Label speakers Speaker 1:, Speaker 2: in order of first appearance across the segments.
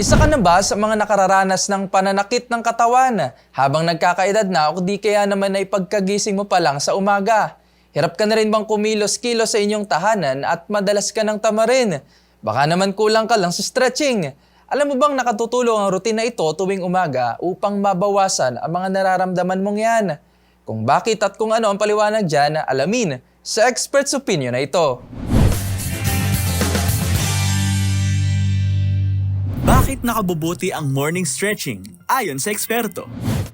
Speaker 1: Isa ka na ba sa mga nakararanas ng pananakit ng katawan habang nagkakaedad na o di kaya naman ay pagkagising mo pa lang sa umaga? Hirap ka na rin bang kumilos-kilos sa inyong tahanan at madalas ka ng tamarin? Baka naman kulang ka lang sa stretching. Alam mo bang nakatutulong ang rutina ito tuwing umaga upang mabawasan ang mga nararamdaman mong yan? Kung bakit at kung ano ang paliwanag dyan, alamin sa expert's opinion na ito.
Speaker 2: Bakit nakabubuti ang morning stretching? Ayon sa eksperto.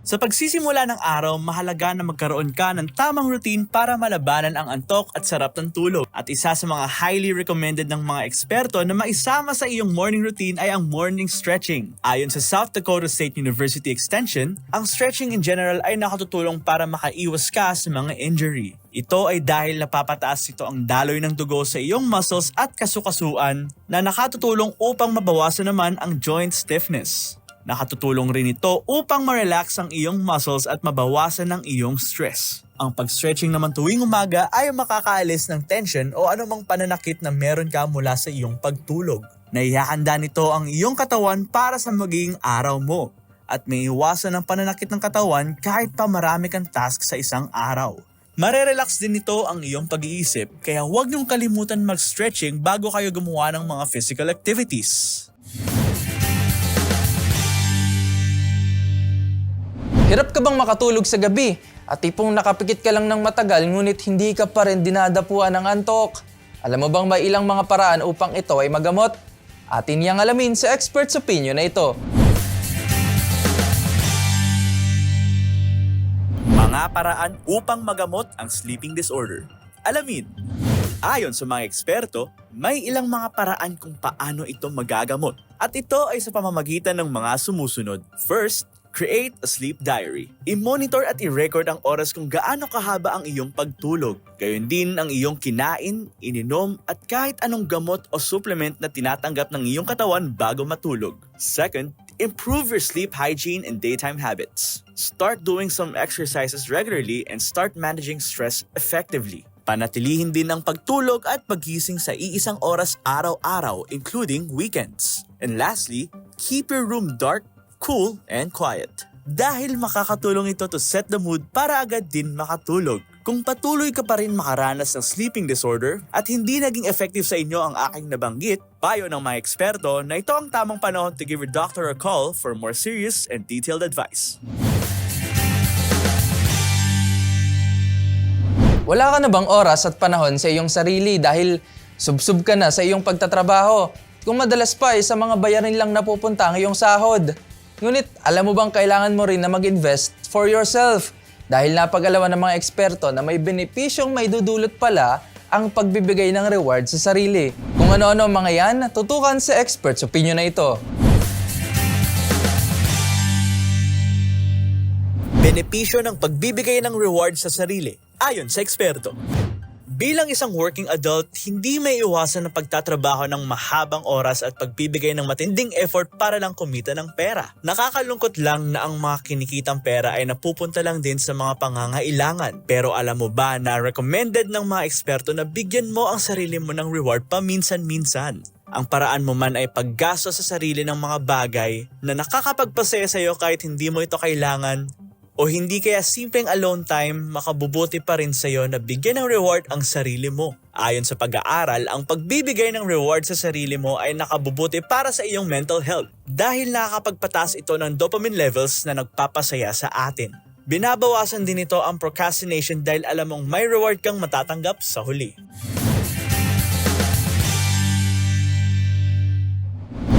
Speaker 2: Sa pagsisimula ng araw, mahalaga na magkaroon ka ng tamang routine para malabanan ang antok at sarap ng tulog. At isa sa mga highly recommended ng mga eksperto na maisama sa iyong morning routine ay ang morning stretching. Ayon sa South Dakota State University Extension, ang stretching in general ay nakatutulong para makaiwas ka sa mga injury. Ito ay dahil napapataas ito ang daloy ng dugo sa iyong muscles at kasukasuan na nakatutulong upang mabawasan naman ang joint stiffness. Nakatutulong rin ito upang ma-relax ang iyong muscles at mabawasan ang iyong stress. Ang pag-stretching naman tuwing umaga ay makakaalis ng tension o anumang pananakit na meron ka mula sa iyong pagtulog. Naihahanda nito ang iyong katawan para sa magiging araw mo at may iwasan ang pananakit ng katawan kahit pa marami kang task sa isang araw. Marerelax din nito ang iyong pag-iisip kaya huwag niyong kalimutan mag-stretching bago kayo gumawa ng mga physical activities.
Speaker 1: Hirap ka bang makatulog sa gabi at tipong nakapikit ka lang ng matagal ngunit hindi ka pa rin dinadapuan ng antok? Alam mo bang may ilang mga paraan upang ito ay magamot? Atin niyang alamin sa expert's opinion na ito.
Speaker 2: Mga paraan upang magamot ang sleeping disorder. Alamin, ayon sa mga eksperto, may ilang mga paraan kung paano ito magagamot. At ito ay sa pamamagitan ng mga sumusunod. First, create a sleep diary. I-monitor at i-record ang oras kung gaano kahaba ang iyong pagtulog. Gayon din ang iyong kinain, ininom at kahit anong gamot o supplement na tinatanggap ng iyong katawan bago matulog. Second, Improve your sleep hygiene and daytime habits. Start doing some exercises regularly and start managing stress effectively. Panatilihin din ang pagtulog at pagising sa iisang oras araw-araw including weekends. And lastly, keep your room dark, cool, and quiet. Dahil makakatulong ito to set the mood para agad din makatulog. Kung patuloy ka pa rin makaranas ng sleeping disorder at hindi naging effective sa inyo ang aking nabanggit, payo ng mga eksperto na ito ang tamang panahon to give your doctor a call for more serious and detailed advice.
Speaker 1: Wala ka na bang oras at panahon sa iyong sarili dahil subsub ka na sa iyong pagtatrabaho? Kung madalas pa ay sa mga bayarin lang napupunta ang iyong sahod. Ngunit alam mo bang kailangan mo rin na mag-invest for yourself? Dahil napagalaman ng mga eksperto na may benepisyong may dudulot pala ang pagbibigay ng reward sa sarili. Kung ano-ano mga yan, tutukan sa experts opinion na ito.
Speaker 2: Benepisyo ng pagbibigay ng reward sa sarili ayon sa eksperto. Bilang isang working adult, hindi may iwasan ang pagtatrabaho ng mahabang oras at pagbibigay ng matinding effort para lang kumita ng pera. Nakakalungkot lang na ang mga kinikitang pera ay napupunta lang din sa mga pangangailangan. Pero alam mo ba na recommended ng mga eksperto na bigyan mo ang sarili mo ng reward paminsan-minsan? Ang paraan mo man ay paggasto sa sarili ng mga bagay na nakakapagpasaya sa'yo kahit hindi mo ito kailangan o hindi kaya simpleng alone time, makabubuti pa rin sa'yo na bigyan ng reward ang sarili mo. Ayon sa pag-aaral, ang pagbibigay ng reward sa sarili mo ay nakabubuti para sa iyong mental health dahil nakakapagpatas ito ng dopamine levels na nagpapasaya sa atin. Binabawasan din ito ang procrastination dahil alam mong may reward kang matatanggap sa huli.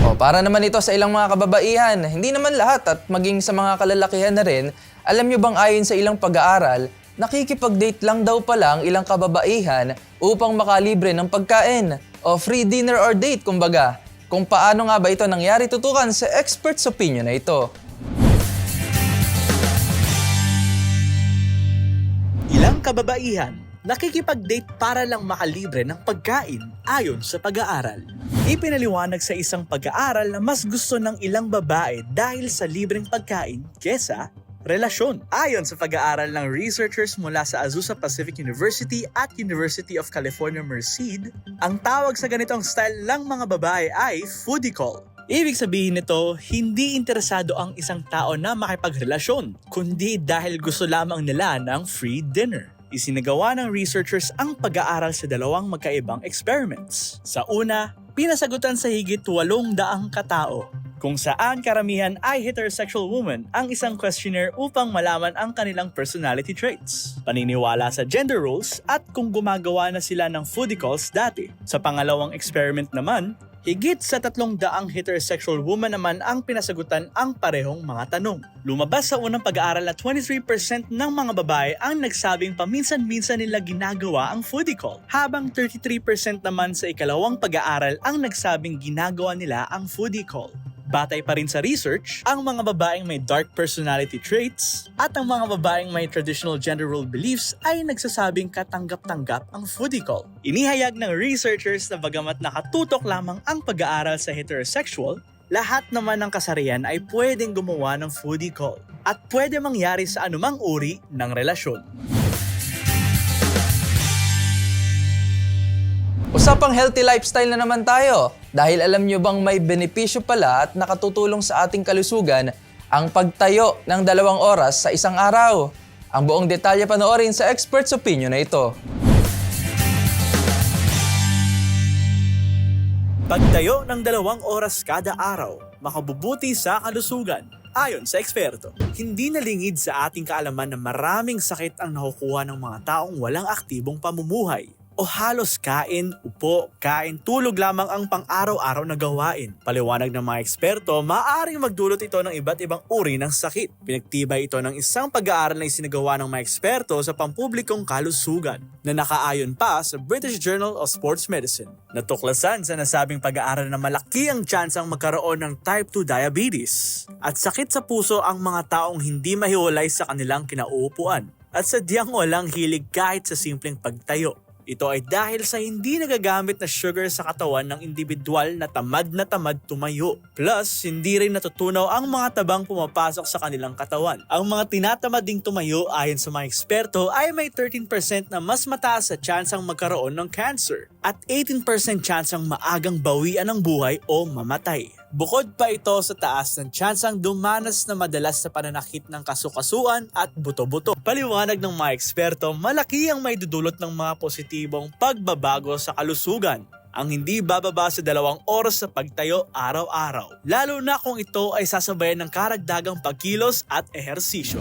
Speaker 1: O, para naman ito sa ilang mga kababaihan, hindi naman lahat at maging sa mga kalalakihan na rin, alam nyo bang ayon sa ilang pag-aaral, nakikipag-date lang daw pala ang ilang kababaihan upang makalibre ng pagkain o free dinner or date kumbaga. Kung paano nga ba ito nangyari tutukan sa expert's opinion na ito.
Speaker 2: Ilang kababaihan nakikipag-date para lang makalibre ng pagkain ayon sa pag-aaral. Ipinaliwanag sa isang pag-aaral na mas gusto ng ilang babae dahil sa libreng pagkain kesa relasyon. Ayon sa pag-aaral ng researchers mula sa Azusa Pacific University at University of California Merced, ang tawag sa ganitong style ng mga babae ay foodie call. Ibig sabihin nito, hindi interesado ang isang tao na makipagrelasyon, kundi dahil gusto lamang nila ng free dinner. Isinagawa ng researchers ang pag-aaral sa dalawang magkaibang experiments. Sa una, pinasagutan sa higit 800 katao kung saan karamihan ay heterosexual woman ang isang questionnaire upang malaman ang kanilang personality traits, paniniwala sa gender roles at kung gumagawa na sila ng foodie calls dati. Sa pangalawang experiment naman, Higit sa tatlong daang heterosexual woman naman ang pinasagutan ang parehong mga tanong. Lumabas sa unang pag-aaral na 23% ng mga babae ang nagsabing paminsan-minsan nila ginagawa ang foodie call, habang 33% naman sa ikalawang pag-aaral ang nagsabing ginagawa nila ang foodie call. Batay pa rin sa research, ang mga babaeng may dark personality traits at ang mga babaeng may traditional gender role beliefs ay nagsasabing katanggap-tanggap ang foodie call. Inihayag ng researchers na bagamat nakatutok lamang ang pag-aaral sa heterosexual, lahat naman ng kasarian ay pwedeng gumawa ng foodie call at pwede mangyari sa anumang uri ng relasyon.
Speaker 1: Usapang healthy lifestyle na naman tayo dahil alam nyo bang may benepisyo pala at nakatutulong sa ating kalusugan ang pagtayo ng dalawang oras sa isang araw. Ang buong detalye panoorin sa expert's opinion na ito.
Speaker 2: Pagtayo ng dalawang oras kada araw, makabubuti sa kalusugan. Ayon sa eksperto, hindi nalingid sa ating kaalaman na maraming sakit ang nakukuha ng mga taong walang aktibong pamumuhay o halos kain, upo, kain, tulog lamang ang pang-araw-araw na gawain. Paliwanag ng mga eksperto, maaaring magdulot ito ng iba't ibang uri ng sakit. Pinagtibay ito ng isang pag-aaral na isinagawa ng mga eksperto sa pampublikong kalusugan na nakaayon pa sa British Journal of Sports Medicine. Natuklasan sa nasabing pag-aaral na malaki ang tsansang magkaroon ng type 2 diabetes at sakit sa puso ang mga taong hindi mahiwalay sa kanilang kinauupuan at sadyang walang hilig kahit sa simpleng pagtayo. Ito ay dahil sa hindi nagagamit na sugar sa katawan ng individual na tamad na tamad tumayo. Plus, hindi rin natutunaw ang mga tabang pumapasok sa kanilang katawan. Ang mga tinatamad ding tumayo ayon sa mga eksperto ay may 13% na mas mataas sa tsansang magkaroon ng cancer at 18% tsansang maagang bawian ng buhay o mamatay. Bukod pa ito sa taas ng tsansang dumanas na madalas sa pananakit ng kasukasuan at buto-buto. Paliwanag ng mga eksperto, malaki ang may dudulot ng mga positibong pagbabago sa kalusugan ang hindi bababa sa dalawang oras sa pagtayo araw-araw. Lalo na kung ito ay sasabayan ng karagdagang pagkilos at ehersisyo.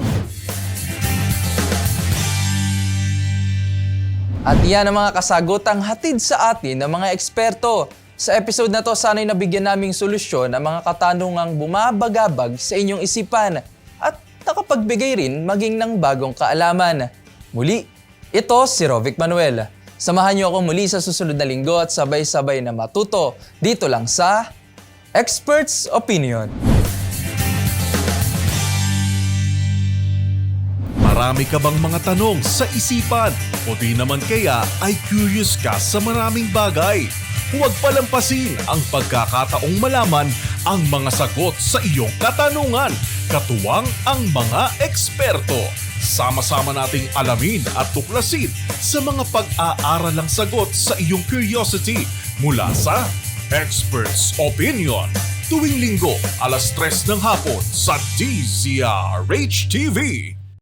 Speaker 1: At yan ang mga kasagutang hatid sa atin ng mga eksperto. Sa episode na to, sana'y nabigyan naming solusyon ang mga katanungang bumabagabag sa inyong isipan at nakapagbigay rin maging ng bagong kaalaman. Muli, ito si Rovic Manuel. Samahan niyo ako muli sa susunod na linggo at sabay-sabay na matuto dito lang sa Experts Opinion.
Speaker 3: Marami ka bang mga tanong sa isipan o di naman kaya ay curious ka sa maraming bagay? Huwag palampasin ang pagkakataong malaman ang mga sagot sa iyong katanungan. Katuwang ang mga eksperto. Sama-sama nating alamin at tuklasin sa mga pag-aaralang sagot sa iyong curiosity mula sa Experts Opinion. Tuwing linggo, alas 3 ng hapon sa DZRH TV.